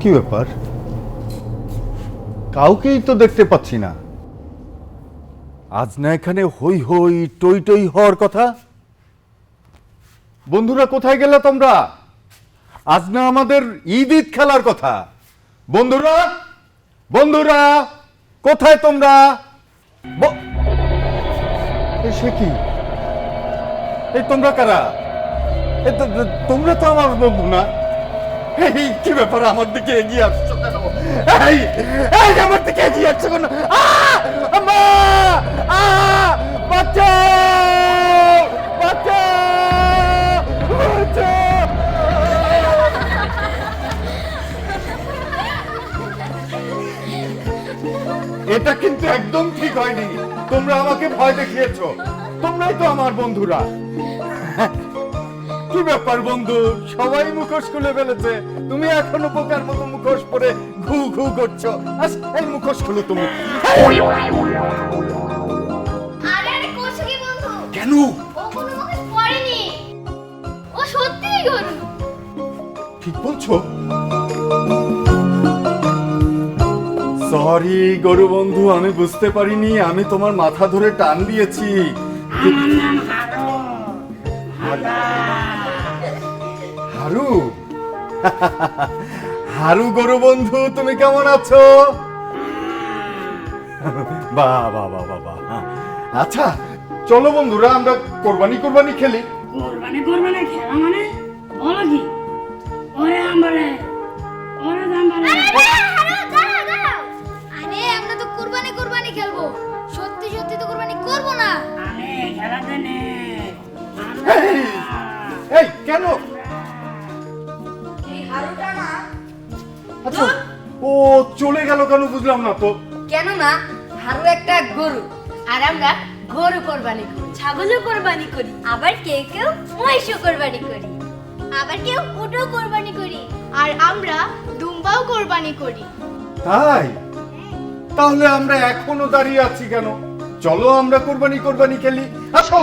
কি ব্যাপার? কাউকেই তো দেখতে পাচ্ছি না। আজ না এখানে হই হই টই টই হওয়ার কথা? বন্ধুরা, কোথায় গেলে তোমরা? আজ না আমাদের ঈদ ঈদ খেলার কথা। বন্ধুরা বন্ধুরা, কোথায় তোমরা? সে কি? এই তোমরা কারা? তোমরা তো আমার বন্ধু না? এই কি ব্যাপার আমার দিকে এগিয়ে আসছো কেন এই এই আমার দিকে এগিয়ে আসছো কেন! আহ! বাঁচাও! বাঁচাও! বাঁচাও! এটা কিন্তু একদম ঠিক হয়নি তোমরা আমাকে ভয় দেখিয়েছো তোমরাই তো আমার বন্ধুরা কি ব্যাপার বন্ধু? সবাই মুখোশ খুলে ফেলেছে। তুমি এখনও বোকার মতো মুখোশ পরে ঘু ঘু করছ। আস, এই মুখোশ খুলো তুমি। আরে আরে কোথায় কি বন্ধু? কেন? ঠিক বলছো? সরি গরু বন্ধু আমি বুঝতে পারিনি। আমি তোমার মাথা ধরে টান দিয়েছি। হারু? হারু গরু বন্ধু তুমি কেমন আছো? বাহ বাহ বাহ বাহ বাহ আচ্ছা চলো বন্ধুরা আমরা কোরবানি কোরবানি খেলি। কোরবানি কোরবানি খেলা মানে? বলো কি? ওরে আমবারে ওরে জাম্বারে আরে আমরা তো কুরবানি কুরবানি খেলব। সত্যি সত্যি তো কুরবানি করব না। আমি খেলাতে এই, এই কেন? বুঝলাম না তো। কেন না হারু একটা গরু আর আমরা গরু কোরবানি করি ছাগলও কোরবানি করি আবার কেউ কেউ মহিষও কোরবানি করি আবার কেউ উটও কোরবানি করি আর আমরা দুম্বাও কোরবানি করি। তাই? তাহলে আমরা এখনও দাঁড়িয়ে আছি কেন? চলো আমরা কোরবানি কোরবানি খেলি। আসো!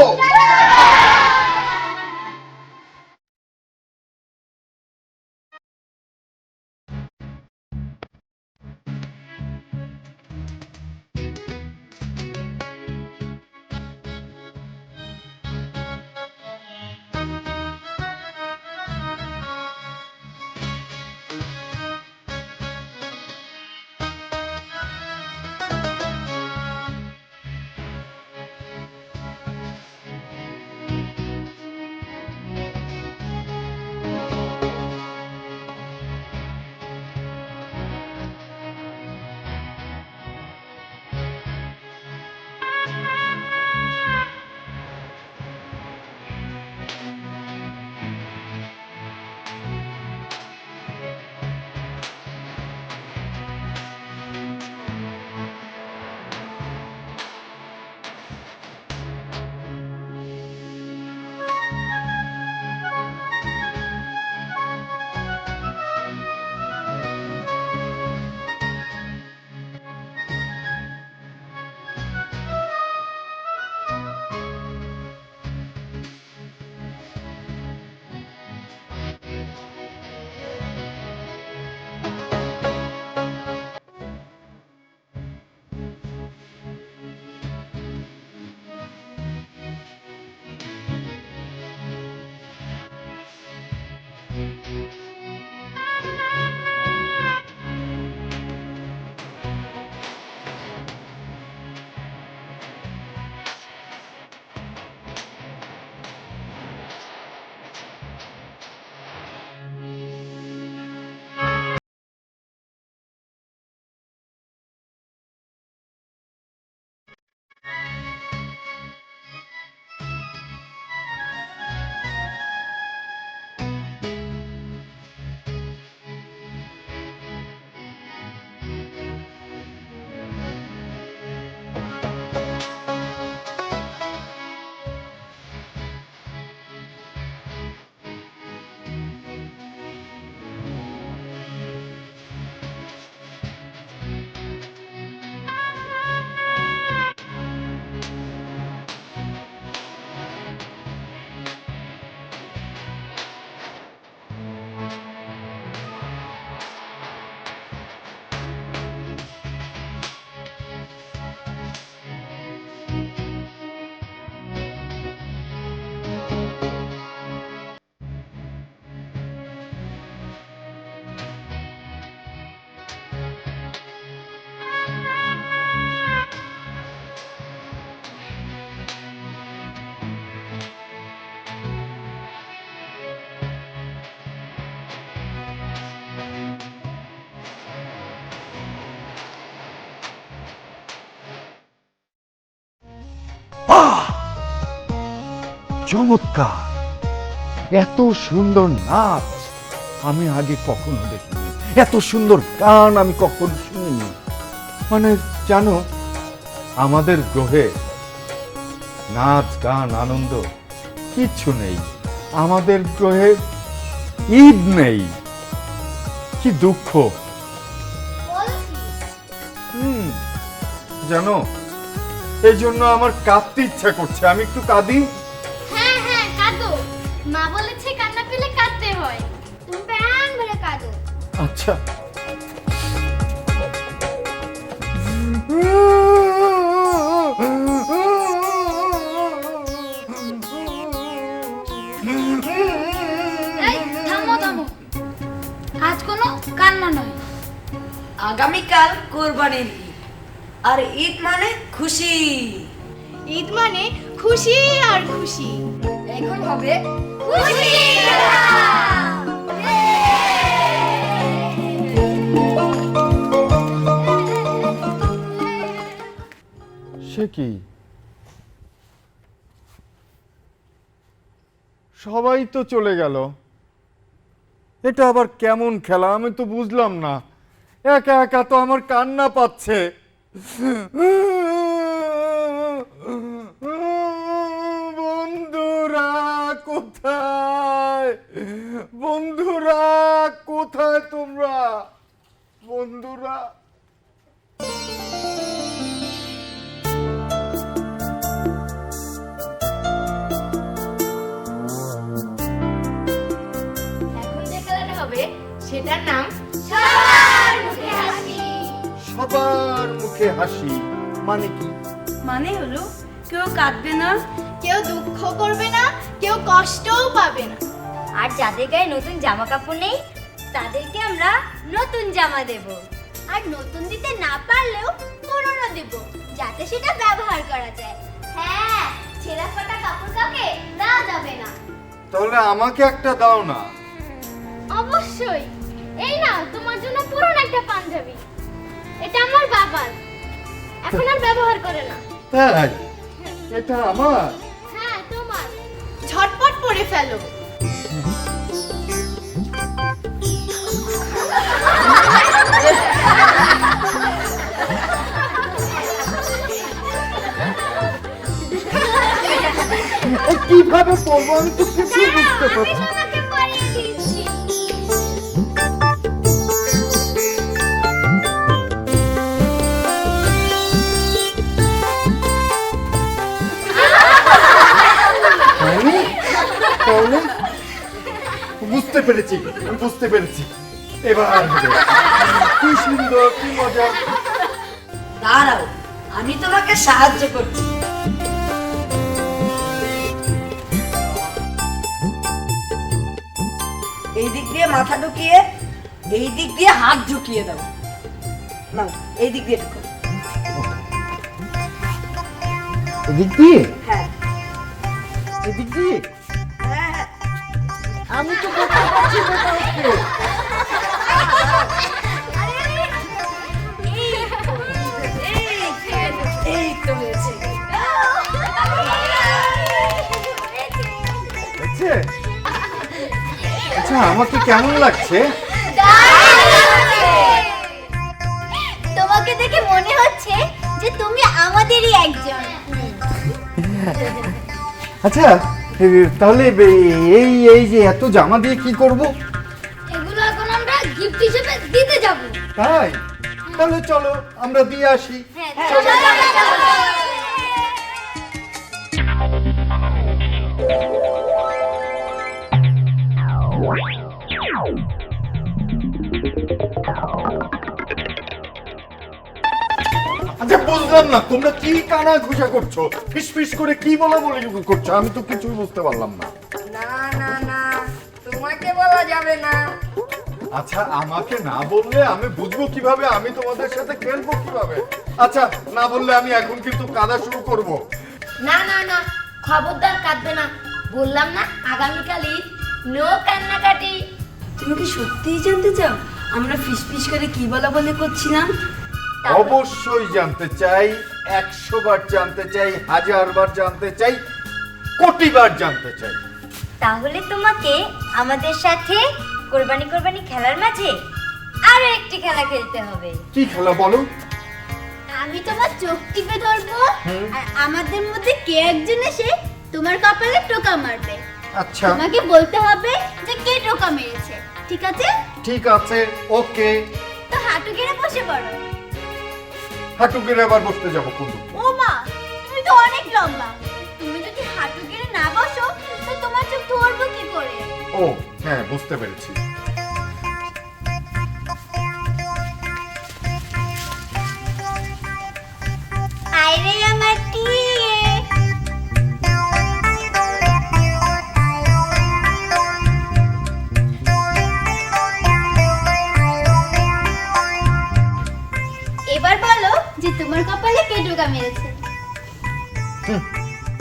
চমৎকার। এত সুন্দর নাচ আমি আগে কখনো দেখিনি। এত সুন্দর গান আমি কখনো শুনিনি। মানে জানো, আমাদের গ্রহে নাচ, গান, আনন্দ কিচ্ছু নেই। আমাদের গ্রহে ঈদ নেই। কি দুঃখ। হুম, জানো এই জন্য আমার কাঁদতে ইচ্ছা করছে। আমি একটু কাঁদি কাঁদো। মা বলেছে কান্না পেলে কাঁদতে হয়। তুমি প্যান ভরে কাঁদো। আচ্ছা। এই থামো থামো। আজ কোনো কান্না নয়। আগামীকাল কোরবানির ঈদ। আর ঈদ মানে খুশি। ঈদ মানে খুশি আর খুশি। এখন হবে সে কি? সবাই তো চলে গেল। এটা আবার কেমন খেলা? আমি তো বুঝলাম না। একা একা তো আমার কান্না পাচ্ছে বন্ধুরা কোথায়? বন্ধুরা কোথায় তোমরা? বন্ধুরা। সেটার নাম সবার মুখে হাসি। সবার মুখে হাসি মানে কি? মানে হলো কেউ কাঁদবে না কেউ দুঃখ করবে না কেউ কষ্টও পাবে না। আর যাদের গায়ে নতুন জামা কাপড় নেই তাদেরকে আমরা নতুন জামা দেব। আর নতুন দিতে না পারলেও পুরনো দেব যাতে সেটা ব্যবহার করা যায়। হ্যাঁ ছেঁড়া ফাটা কাপড় কাউকে দেওয়া যাবে না। তাহলে আমাকে একটা দাও না। অবশ্যই। এই না তোমার জন্য পুরনো একটা পাঞ্জাবি। এটা আমার বাবার। এখন আর ব্যবহার করে না। তাই এটা আমার। হ্যাঁ ঝটপট পরে ফেলো। কীভাবে পড়ব? আমি তো কিছু বুঝতে পারছি বুঝতে পেরেছি বুঝতে পেরেছি। এবার কি সুন্দর কি মজা। দাঁড়াও আমি তোমাকে সাহায্য করছি। এই দিক দিয়ে মাথা ঢুকিয়ে এই দিক দিয়ে হাত ঢুকিয়ে দাও। না এই দিক দিয়ে ঢুকো। এদিক দিয়ে? হ্যাঁ। এদিক দিয়ে? হ্যাঁ হ্যাঁ। আমি তো আচ্ছা আমাকে কেমন লাগছে? তোমাকে দেখে মনে হচ্ছে যে তুমি আমাদেরই একজন। আচ্ছা তাহলে এই এই যে এত জামা দিয়ে কি করব? এগুলো এখন আমরা গিফট হিসেবে দিতে যাব। তাই? তাহলে চলো আমরা দিয়ে আসি। আচ্ছা বুঝলাম না। তোমরা কি কানা ঘুষা করছ? ফিস ফিস করে কি বলা বলে করছ? আমি তো কিছুই বুঝতে পারলাম না। না না না তোমাকে বলা যাবে না। আচ্ছা আমাকে না বললে আমি বুঝব কীভাবে? আমি তোমাদের সাথে খেলব কীভাবে? আচ্ছা না বললে আমি এখন কিন্তু কাদা শুরু করব। না না না খবরদার কাঁদবে না। বললাম না আগামীকাল ঈদ নো কান্নাকাটি। তুমি কি সত্যিই জানতে চাও? আমরা ফিস ফিস করে কি বলা বলে করছিলাম? অবশ্যই জানতে চাই একশো বার জানতে চাই হাজার বার জানতে চাই কোটি প্রতিবার জানতে চাই। তাহলে তোমাকে আমাদের সাথে কোরবানি কোরবানি খেলার মাঝে আরও একটি খেলা খেলতে হবে। কি খেলা বলো? আমি তোমার চোখ টিপে ধরবো। আর আমাদের মধ্যে কে একজন এসে তোমার কপালে টোকা মারবে? আচ্ছা। তোমাকে বলতে হবে যে কে টোকা মেরেছে ঠিক আছে? ঠিক আছে ওকে। তো হাঁটু গেড়ে বসে পড়ো। হাঁটু গেড়ে আবার বসতে যাব কোন ও মা তুমি তো অনেক লম্বা। তুমি যদি হাঁটু গেড়ে না বসো তো তোমার চোখ ধরবো কি করে? ও হ্যাঁ বুঝতে পেরেছি।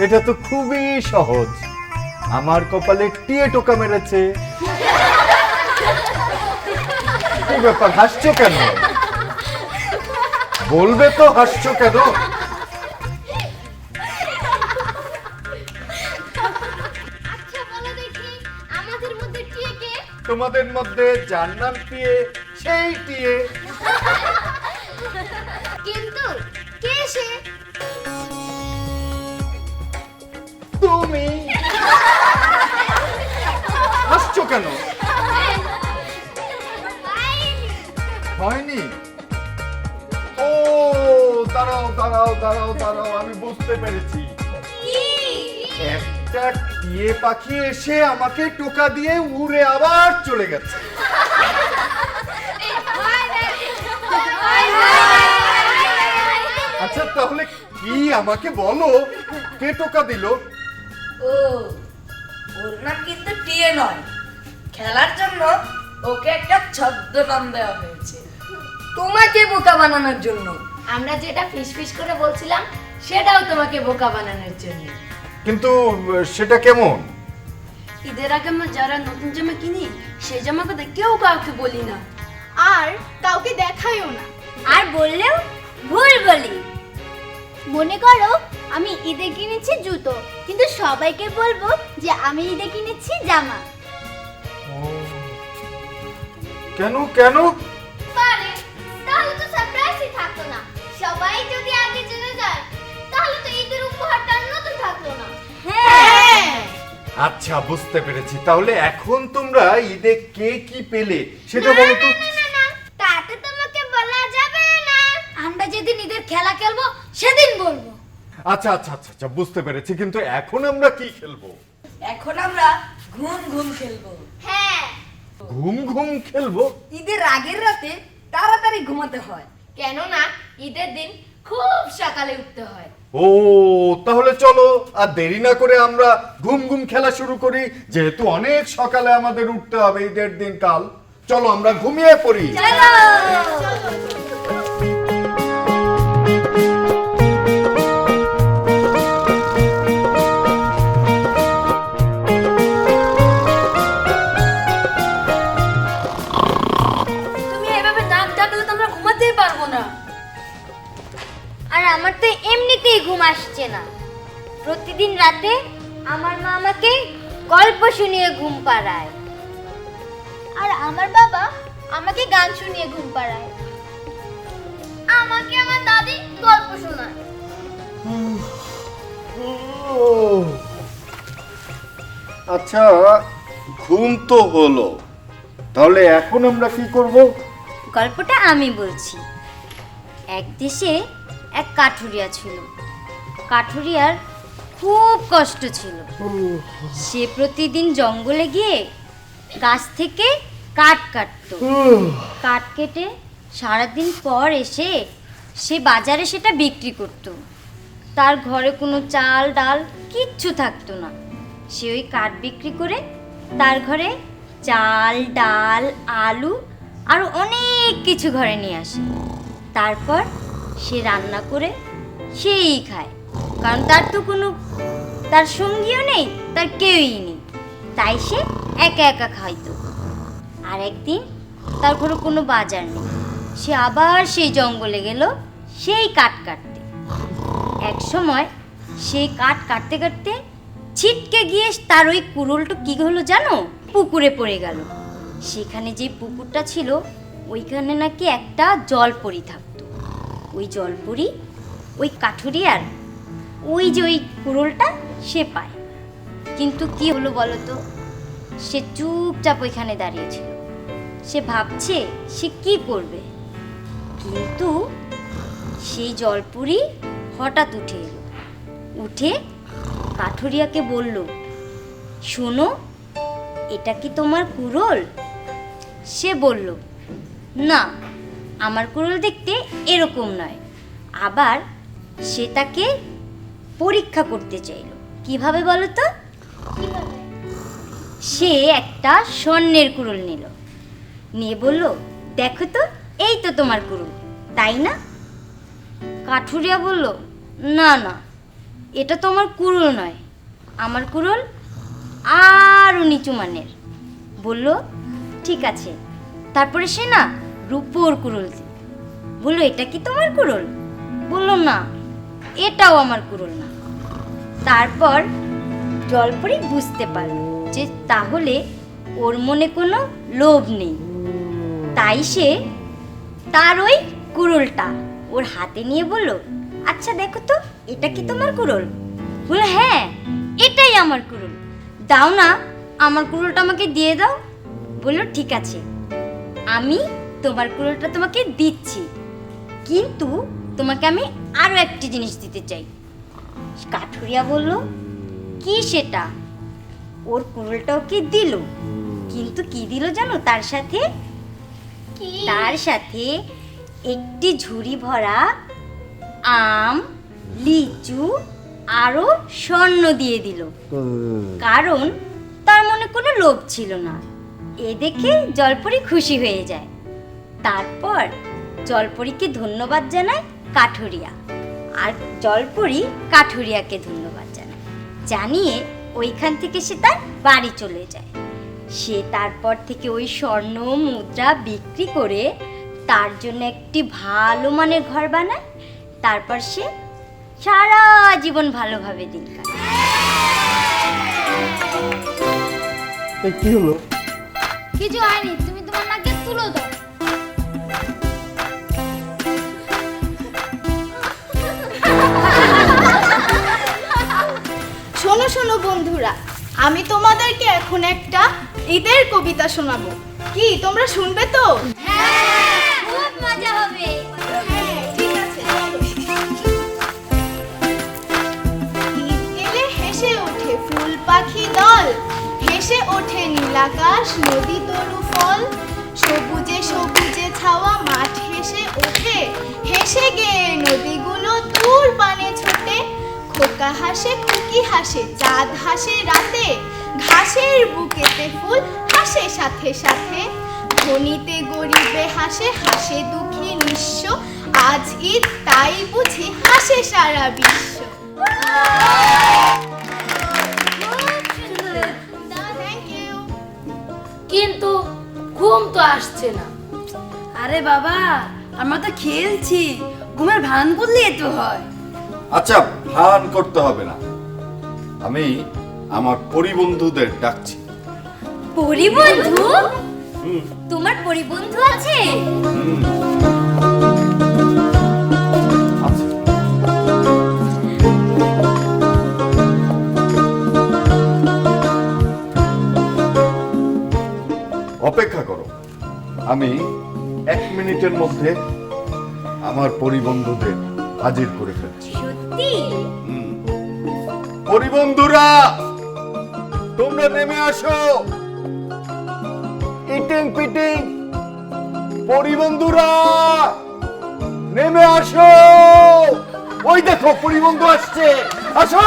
এটা তো খুবই সহজ। আমার কপালে টিয়ে টোকা মেরেছে। কি ব্যাপার হাসছো কেন? বলবে তো হাসছো কেন? আচ্ছা তোমাদের মধ্যে যার নাম টিয়ে সেই টিয়ে। কিন্তু কে সে? তুমি? হাসছো কেন? হয়নি? ও, দাঁড়াও দাঁড়াও দাঁড়াও দাঁড়াও, আমি বুঝতে পেরেছি। একটা টিয়ে পাখি এসে আমাকে টোকা দিয়ে উড়ে আবার চলে গেছে। আচ্ছা তাহলে কি আমাকে বলো? কে টোকা দিল? ও ওর নাম কিন্তু টিয়ে নয়। খেলার জন্য ওকে একটা ছদ্মনাম দেওয়া হয়েছে। তোমাকে বোকা বানানোর জন্য। আমরা যেটা ফিস ফিস করে বলছিলাম সেটাও তোমাকে বোকা বানানোর জন্য। কিন্তু সেটা কেমন? ঈদের আগে আমরা যারা নতুন জামা কিনি সেই জামা কথা কেউ কাউকে বলি না। আর কাউকে দেখায়ও না। আর বললেও ভুল বলি। মনে করো আমি ঈদে কিনেছি জুতো কিন্তু সবাইকে বলব যে আমি ঈদে কিনেছি জামা। কেন কেন? পারে তাহলে তো সারপ্রাইজই থাকতো না। সবাই যদি আগে জেনে যায় তাহলে তো ঈদের উপহারটা নতুন থাকল না। হ্যাঁ। আচ্ছা বুঝতে পেরেছি। তাহলে এখন তোমরা ঈদে কে কি পেলে সেটা বলো তো। আচ্ছা আচ্ছা আচ্ছা আচ্ছা বুঝতে পেরেছি কিন্তু এখন আমরা কি খেলব? এখন আমরা ঘুম ঘুম খেলব। হ্যাঁ। ঘুম ঘুম খেলব? ঈদের আগের রাতে তাড়াতাড়ি ঘুমাতে হয়। কেননা ঈদের দিন খুব সকালে উঠতে হয়। ও তাহলে চলো আর দেরি না করে আমরা ঘুম ঘুম খেলা শুরু করি। যেহেতু অনেক সকালে আমাদের উঠতে হবে ঈদের দিন কাল চলো আমরা ঘুমিয়ে পড়ি। তুমি এমনিতেই ঘুম আসছে না। প্রতিদিন রাতে আমার মা আমাকে গল্প শুনিয়ে ঘুম পাড়ায়। আর আমার বাবা আমাকে গান শুনিয়ে ঘুম পাড়ায়। আমাকে আমার দাদি গল্প শোনায়। আচ্ছা ঘুম তো হলো। তাহলে এখন আমরা কি করব? গল্পটা আমি বলছি। এক দেশে এক কাঠুরিয়া ছিল। কাঠুরিয়ার খুব কষ্ট ছিল। সে প্রতিদিন জঙ্গলে গিয়ে গাছ থেকে কাঠ কাটতো। কাঠ কেটে সারাদিন পর এসে সে বাজারে সেটা বিক্রি করত। তার ঘরে কোনো চাল ডাল কিচ্ছু থাকতো না। সে ওই কাঠ বিক্রি করে তার ঘরে চাল ডাল আলু আর অনেক কিছু ঘরে নিয়ে আসে। তারপর সে রান্না করে সেই খায়। কারণ তার তো কোনো, তার সঙ্গীও নেই, তার কেউই নেই। তাই সে একা একা খাইতো। আর একদিন তার ঘরে কোনো বাজার নেই। সে আবার সেই জঙ্গলে গেল, সেই কাঠ কাটতে। এক সময় সেই কাঠ কাটতে কাটতে ছিটকে গিয়ে তার ওই কুড়োলটা কী হলো জানো? পুকুরে পড়ে গেল। সেখানে যে পুকুরটা ছিল, ওইখানে নাকি একটা জলপরি থাকতো। ওই জলপরি, ওই কাঠুরিয়ার ওই যে ওই কুড়োলটা, সে পায়। কিন্তু কি হলো বলো তো? সে চুপচাপ ওইখানে দাঁড়িয়েছিল সে ভাবছে সে কি করবে? কিন্তু সেই জলপুরি হঠাৎ উঠে এলো। উঠে কাঠুরিয়াকে বলল, শোনো, এটা কি তোমার কুড়োল? সে বলল, না, আমার কুড়োল দেখতে এরকম নয়। আবার সে তাকে পরীক্ষা করতে চাইল। কীভাবে বলো তো সে একটা স্বর্ণের কুড়োল নিল। নিয়ে বলল, দেখো তো, এই তো তোমার কুড়ুল, তাই না? কাঠুরিয়া বলল, না না, এটা তো আমার কুড়ুল নয়, আমার কুড়ুল আরও নিচু মানের। বলল, ঠিক আছে, তারপরে সে না রূপোর কুড়ুল বলল, এটা কি তোমার কুড়ুল? বলল, না। এটাও আমার কুড়ুল না তারপর জলপরি বুঝতে পারল যে তাহলে ওর মনে কোনো লোভ নেই। তাই সে তার ওই কুড়ুলটা ওর হাতে নিয়ে বলল আচ্ছা দেখো তো, এটা কি তোমার কুড়ুল? বলল হ্যাঁ এটাই আমার কুড়ুল। দাও না, আমার কুড়ুলটা আমাকে দিয়ে দাও। বলল, ঠিক আছে, আমি তোমার কুড়ুলটা তোমাকে দিচ্ছি। কিন্তু তোমাকে আমি আরও একটি জিনিস দিতে চাই। কাঠুরিয়া বলল কি সেটা? ওর কুড়ুলটা কি দিল? কিন্তু কি দিল জানো তার সাথে? তার সাথে একটি ঝুড়ি ভরা আম লিচু আরও স্বর্ণ দিয়ে দিল। কারণ তার মনে কোনো লোভ ছিল না। এ দেখে জলপরি খুশি হয়ে যায়। তারপর জলপরীকে ধন্যবাদ জানায় কাঠুরিয়া। আর জলপরি কাঠুরিয়াকে ধন্যবাদ জানায় জানিয়ে ওইখান থেকে সে তার বাড়ি চলে যায়। সে তারপর থেকে ওই স্বর্ণ মুদ্রা বিক্রি করে তার জন্য একটি ভালো মানের ঘর বানায়। তারপর সে সারা জীবন ভালোভাবে দিন কাটায়। কি হলো? কিছু হয়নি তুমি তোমার নাকে তুলো দাও। শোনো শোনো বন্ধুরা, আমি তোমাদেরকে এখন একটা ঈদের কবিতা শোনাবো। কি, তোমরা শুনবে তো? খুব মজা হবে। হ্যাঁ হেসে ওঠে ফুল পাখি দল, হেসে ওঠে নীলাকাশ নদী তরু ফল। সবুজে সবুজে ছাওয়া মাঠ হেসে ওঠে, হেসে গে ছোটে খোকা হাসে খুকি হাসে চাঁদ হাসে রাতে ঘাসের বুকেতে ফুল হাসে সাথে সাথে। ধনীতে গরিবে হাসে হাসে দুঃখী নিঃস্ব আজ ঈদ তাই বুঝি হাসে সারা বিশ্ব। কিন্তু ঘুম তো আসছে না। আরে বাবা আমরা তো খেলছি ঘুমের ভান করলে তো হয়। আচ্ছা ভান করতে হবে না। আমি আমার পরিবন্ধুদের ডাকছি। পরিবন্ধু? তোমার পরিবন্ধু আছে? আচ্ছা অপেক্ষা করো। আমি এক মিনিটের মধ্যে আমার পরিবন্ধুদের হাজির করে ফেলছি। সত্যি? পরিবন্ধুরা তোমরা নেমে আসো। ইটিং পিটিং। পরিবন্ধুরা নেমে আসো। ওই দেখো পরিবন্ধু আসছে। আসো!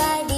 pagi